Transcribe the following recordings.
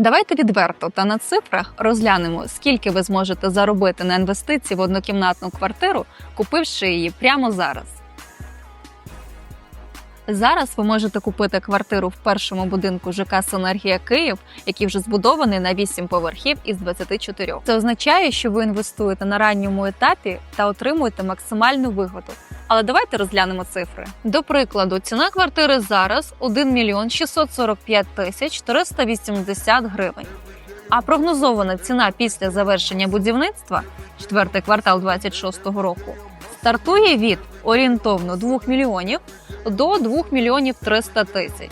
Давайте відверто та на цифрах розглянемо, скільки ви зможете заробити на інвестиції в однокімнатну квартиру, купивши її прямо зараз. Зараз ви можете купити квартиру в першому будинку ЖК «Синергія Київ, який вже збудований на 8 поверхів із 24. Це означає, що ви інвестуєте на ранньому етапі та отримуєте максимальну вигоду. Але давайте розглянемо цифри. До прикладу, ціна квартири зараз 1 мільйон 645 тисяч 380 гривень. А прогнозована ціна після завершення будівництва, четвертий квартал 26-го року, стартує від орієнтовно 2 мільйонів до 2 мільйонів 300 тисяч.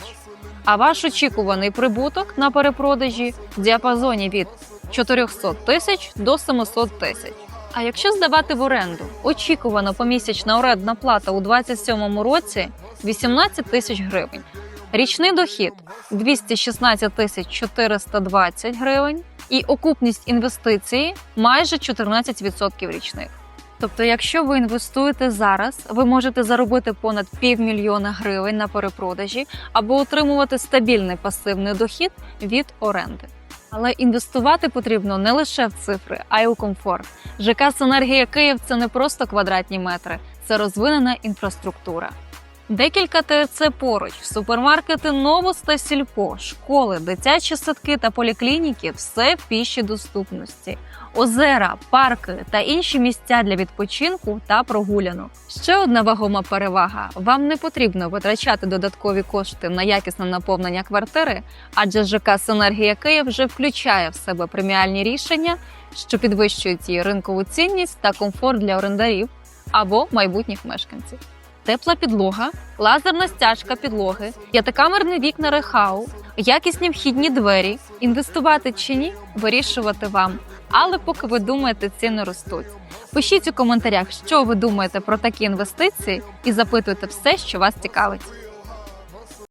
А ваш очікуваний прибуток на перепродажі в діапазоні від 400 тисяч до 700 тисяч. А якщо здавати в оренду, очікувана помісячна орендна плата у 2027 році 18 тисяч гривень. Річний дохід 216 тисяч 420 гривень і окупність інвестиції майже 14% річних. Тобто, якщо ви інвестуєте зараз, ви можете заробити понад півмільйона гривень на перепродажі або отримувати стабільний пасивний дохід від оренди. Але інвестувати потрібно не лише в цифри, а й у комфорт. ЖК «Синергія Київ це не просто квадратні метри, це розвинена інфраструктура. Декілька ТРЦ поруч, супермаркети Новус та Сільпо, школи, дитячі садки та поліклініки все в пішій доступності. Озера, парки та інші місця для відпочинку та прогулянок. Ще одна вагома перевага: вам не потрібно витрачати додаткові кошти на якісне наповнення квартири, адже ЖК «Синергія Київ вже включає в себе преміальні рішення, що підвищують її ринкову цінність та комфорт для орендарів або майбутніх мешканців. Тепла підлога, лазерна стяжка підлоги, п'ятикамерні вікна Рехау, якісні вхідні двері. Інвестувати чи ні, вирішувати вам. Але поки ви думаєте, ціни ростуть. Пишіть у коментарях, що ви думаєте про такі інвестиції, і запитуйте все, що вас цікавить.